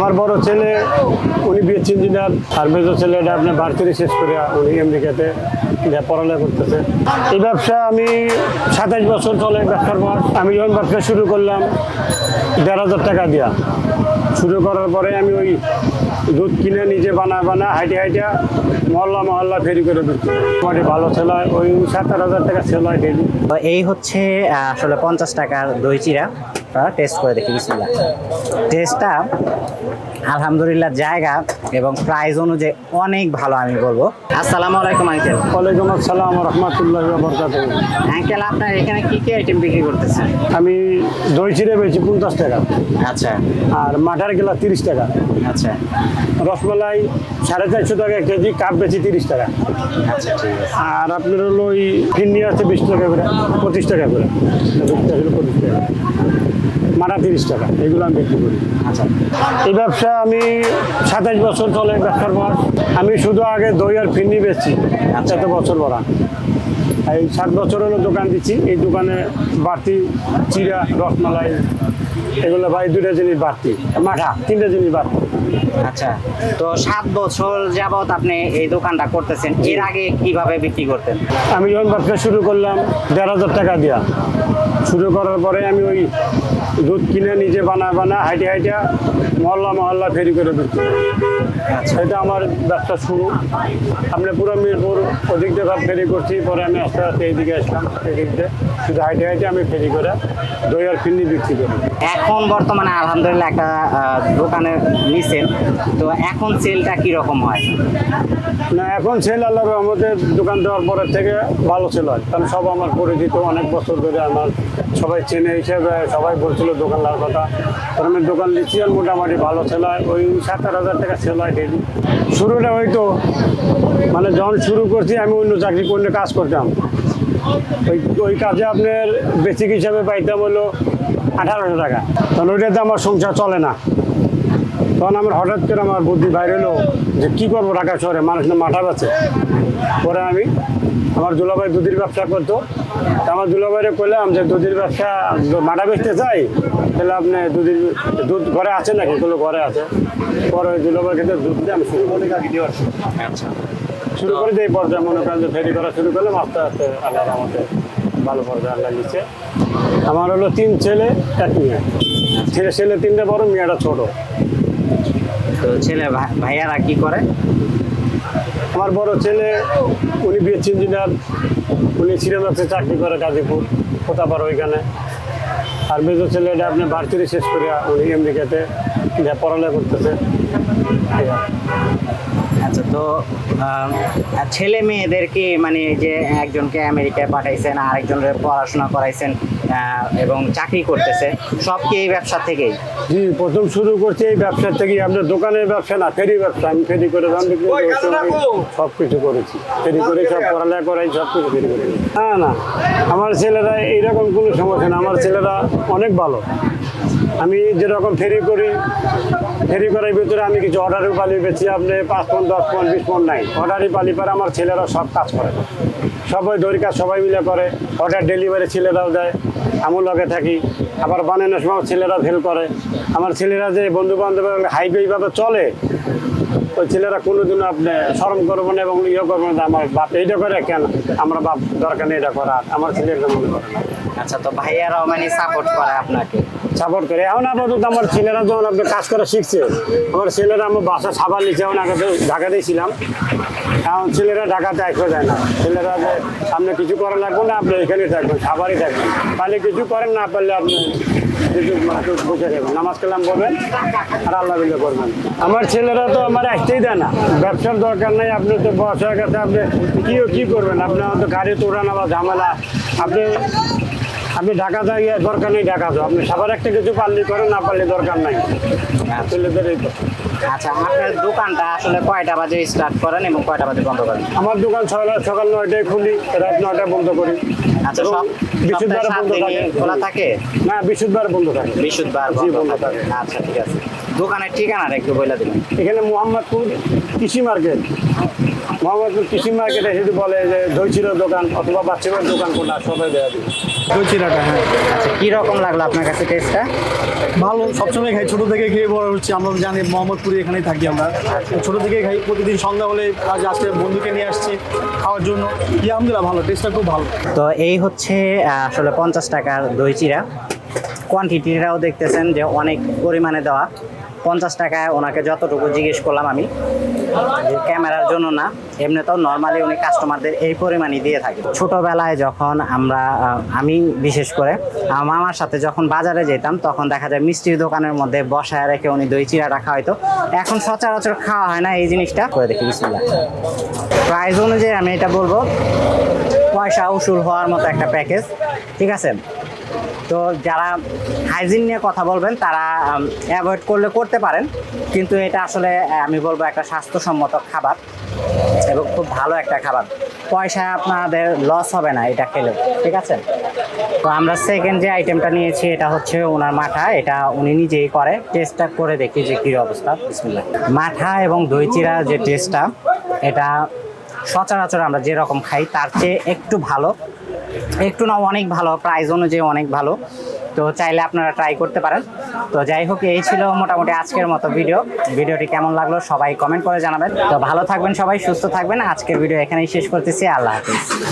আমার বড় ছেলে, উনি বিএস ইঞ্জিনিয়ার আর মেজর ছেলেটা আপনার ভার্সিটি শেষ করে উনি আমেরিকাতে পড়ালেখা করতেছে। এই ব্যবসা আমি সাতাশ বছর চলে ব্যবসার পর। আমি যখন ব্যবসা শুরু করলাম, দেড় হাজার টাকা দিয়া। শুরু করার পরে আমি ওই দুধ কিনে নিজে বানা বানা হাইটে হাইটে মহল্লা মহল্লা ফেরি করে দিচ্ছি ভালো ছেলে হয়, ওই সাত আট হাজার টাকা সেল হয় ডেলি এই হচ্ছে আসলে পঞ্চাশ টাকার দই চিরা। টেস্ট করে দেখি বিসমিল্লাহ টেস্টটা আলহামদুলিল্লাহ জায়গা এবং প্রাইস অনুযায়ী অনেক ভালো আমি বলব। আসসালামু আলাইকুম আঙ্কেল ওয়ালাইকুম আসসালাম রহমতুল্লাহ আঙ্কেল আপনার এখানে কি কি আইটেম বিক্রি করতেছেন? আমি দই চিড়ে বেচি পঞ্চাশ টাকা। আচ্ছা। আর মাঠার গেলা তিরিশ টাকা। আচ্ছা। রসমালাই সাড়ে চারশো টাকা কেজি কাপ বেচি তিরিশ টাকা। আচ্ছা ঠিক আছে। আর আপনার হলো ওই ফিন্নি আছে বিশ টাকা করে পঁচিশ টাকা করে। বিশ টাকা করে পঁচিশ টাকা। মারা তিরিশ টাকা এগুলো আমি বিক্রি করি। আচ্ছা। এই ব্যবসা আমি সাতাশ বছর চলে ব্যবসার পর আমি শুধু আগে দই আর ফিন্নি বেচছি আচ্ছা। এত বছর ভরা এই সাত বছর হলো দোকান দিচ্ছি এই দোকানে বাড়তি চিরা রসমালাই এগুলো ভাই দুটা জিনিস বাড়তি মাঠা তিনটা জিনিস বাড়তি। আচ্ছা তো সাত বছর যাবত আপনি এই দোকানটা করতেছেন এর আগে কীভাবে বিক্রি করতেন? আমি যখন ব্যবসা শুরু করলাম দেড় হাজার টাকা দিয়া। শুরু করার পরে আমি ওই দুধ কিনে নিজে বানা বানা হাইটে হাইটে মহল্লা মহল্লা ফেরি করে দিচ্ছি সেটা আমার ব্যবসা শুরু। আমরা পুরো মিরপুর ওদিক দিয়ে ফেরি করছি পরে আমি আস্তে আস্তে এইদিকে আসলাম এদিক দিয়ে। শুধু হাইটে হাইটে আমি ফেরি করে দই আর ফিন্নি বিক্রি করি। এখন বর্তমানে আলহামদুলিল্লাহ একটা দোকানে নিছেন। তো এখন সেলটা কি রকম হয়? না এখন সেল আল্লাহ আমাদের দোকান দেওয়ার পরের থেকে ভালো সেল হয়। কারণ সব আমার পরিচিত অনেক বছর ধরে আমার সবাই চেনে হিসেবে সবাই বলছিল দোকান দেওয়ার কথা তখন আমি দোকান দিচ্ছি আর মোটামুটি ভালো সেল হয়। ওই সাত আট হাজার টাকা সেল হয় ডেলি শুরুটা হয়তো মানে যখন শুরু করছি আমি অন্য চাকরি অন্য কাজ করতাম। ওই ওই কাজে আপনার বেসিক হিসাবে পাইতাম হলো আঠারোশো টাকা। তখন ওইটাতে আমার সংসার চলে না। তখন আমার হঠাৎ করে আমার বুদ্ধি বাইরে এলো যে কী করব ঢাকা শহরে? মানুষ না মাঠা আছে পরে আমি আমার দুলাভাই দুধের ব্যবসা করতো। আমার দুলাভাইরে করলাম যে দুধের ব্যবসা মাঠা বেচতে চাই, তাহলে আপনি দুধের দুধ ঘরে আছে নাকি? ঘরে আছে। পরে দুলাভাই খেতে দুধ দিয়ে আমি শুরু করে আচ্ছা। শুরু করে যে পর্যায়ে মনে করেন যে ফেরি করা শুরু করলাম আস্তে আস্তে আল্লাহ আমাদের ভালো পর্যায়ে আল্লাহ নিচ্ছে আমার হলো তিন ছেলে এক মেয়ে। ছেলে ছেলে তিনটে বড় মেয়েটা ছোট। তো ছেলে ভাই- ভাইয়ারা কি করে? আমার বড় ছেলে উনি বিএস ইঞ্জিনিয়ার উনি সিনেমাতে চাকরি করে গাজীপুর কোথাপার ওইখানে। আর মেজর ছেলেটা আপনি ভার্সিটি শেষ করে উনি আমেরিকাতে যা পড়ালেখা করতেছে। আচ্ছা তো ছেলে মেয়েদেরকে মানে যে একজনকে আমেরিকায় পাঠাইছেন আরেকজনের পড়াশোনা করাইছেন এবং চাকরি করতেছে সব কি এই ব্যবসা থেকেই? জি প্রথম শুরু করছি এই ব্যবসার থেকে আপনার দোকানের ব্যবসা না ফেরি ব্যবসা। আমি ফেরি করে দাম বিক্রি করে। সব কিছু করেছি। ফেরি করে সব পড়ালেখা করাই সব কিছু ফেরি করে না না আমার ছেলেরা এইরকম কোনো সমস্যা না। আমার ছেলেরা অনেক ভালো। আমি যেরকম ফেরি করি, ফেরি করার ভিতরে আমি কিছু অর্ডারি পালি বেছি আপনি পাঁচ পন দশ পন বিশ পন নাই। অর্ডারই পালি পরে আমার ছেলেরা সব কাজ করে। সবাই দরিকা, সবাই মিলে করে। অর্ডার ডেলিভারি ছেলেরাও দেয় আমিও লগে থাকি। আবার বানানোর সময় ছেলেরা ফেল করে। আমার ছেলেরা যে বন্ধু বান্ধব হাইবে এইভাবে চলে ওই ছেলেরা কোনোদিনও আপনি শরম করব না এবং ইয়ে করব না যে আমার বাপ এইটা করে কেন? আমরা বাপ দরকার নেই এটা করার। আমার ছেলেরা মনে করে না। আচ্ছা তো ভাইয়ারাও মানে সাপোর্ট করে আপনাকে? সাপোর্ট করে। এখন আপাতত আমার ছেলেরা যখন আপনি কাজ করা শিখছে আমার ছেলেরা আমার বাসা সাবান নিচ্ছে এখন আগে তো ঢাকাতেই ছিলাম। এখন ছেলেরা ঢাকাতে আসতে যায় না। ছেলেরা যে আপনি কিছু করা লাগবে না আপনি এখানে থাকবেন খাবারই থাকবেন। তাহলে কিছু করেন না পারলে আপনি কিছু নামাজ করবেন করবেন। আমার ছেলেরা তো আমার আসতেই দেয় না। ব্যবসার দরকার নেই, আপনি তো হয়ে গেছে, আপনি কি কি করবেন? আপনি হয়তো গাড়ি তোড়ান, আবার ঝামেলা। আপনি আপনি ঢাকা যাই, দরকার নেই ঢাকা যাও। আপনি সবার একটা কিছু পারলে করেন, না পারলে দরকার নাই। ছেলেদের এই। আচ্ছা আপনার দোকানটা আসলে কয়টা বাজে স্টার্ট করেন এবং কয়টা বাজে বন্ধ করেন? আমার দোকান সকাল নয়টায় খুলি রাত নয়টায় বন্ধ করি। আচ্ছা সব বন্ধ থাকে। খোলা থাকে? না বন্ধ থাকে। বন্ধ থাকে। আচ্ছা ঠিক আছে। দোকানের ঠিকানাটা একটু বলে দিবেন এখানে মোহাম্মদপুর কৃষি মার্কেট। মোহাম্মদপুর কৃষি মার্কেটে যদি বলে যে দোকান অথবা বাচ্চাদের দোকান কোনটা? সবাই দেওয়া দই চিরাটা হ্যাঁ। আচ্ছা কি রকম লাগল আপনার কাছে টেস্টটা ভালো সবসময় খাই। ছোট থেকে খেয়ে বড় হচ্ছে আমরা জানি মোহাম্মদপুরে এখানেই থাকি আমরা। ছোট থেকে খাই প্রতিদিন সন্ধ্যা হলে আজ আজকে বন্ধুকে নিয়ে আসছি খাওয়ার জন্য। আলহামদুলিল্লাহ ভালো টেস্টটা খুব ভালো। তো এই হচ্ছে আসলে পঞ্চাশ টাকার দই চিরা কোয়ান্টিটিটাও দেখতেছেন যে অনেক পরিমাণে দেওয়া। পঞ্চাশ টাকায় ওনাকে যতটুকু জিজ্ঞেস করলাম আমি যে ক্যামেরার জন্য না এমনিতেও নর্মালি উনি কাস্টমারদের এই পরিমাণই দিয়ে থাকে। ছোটোবেলায় যখন আমরা আমি বিশেষ করে মামার সাথে যখন বাজারে যেতাম তখন দেখা যায় মিষ্টির দোকানের মধ্যে বসায় রেখে উনি দই চিরাটা খাওয়াইতো। এখন সচরাচর খাওয়া হয় না এই জিনিসটা। করে দেখি বিসমিল্লাহ। প্রাইস অনুযায়ী আমি এটা বলব পয়সা উসুল হওয়ার মতো একটা প্যাকেজ ঠিক আছে? তো যারা হাইজিন নিয়ে কথা বলবেন, তারা অ্যাভয়েড করলে করতে পারেন। কিন্তু এটা আসলে আমি বলব একটা স্বাস্থ্যসম্মত খাবার এবং খুব ভালো একটা খাবার। পয়সা আপনাদের লস হবে না এটা খেলে ঠিক আছে? তো আমরা সেকেন্ড যে আইটেমটা নিয়েছি, এটা হচ্ছে ওনার মাঠা এটা উনি নিজেই করে। টেস্টটা করে দেখি যে কী অবস্থা। বিসমিল্লাহ। মাঠা এবং দই চিরা যে টেস্টটা এটা সচরাচর আমরা যেরকম খাই, তার চেয়ে একটু ভালো। একটু না অনেক ভালো প্রাইস অনুযায়ী অনেক ভালো। তো চাইলে আপনারা ট্রাই করতে পারেন। তো যাই হোক, এই ছিল মোটামুটি আজকের মতো ভিডিও ভিডিওটি কেমন লাগল সবাই কমেন্ট করে জানাবেন। তো ভালো থাকবেন সবাই, সুস্থ থাকবেন। আজকের ভিডিও এখানেই শেষ করতেছি। আল্লাহ হাফিজ।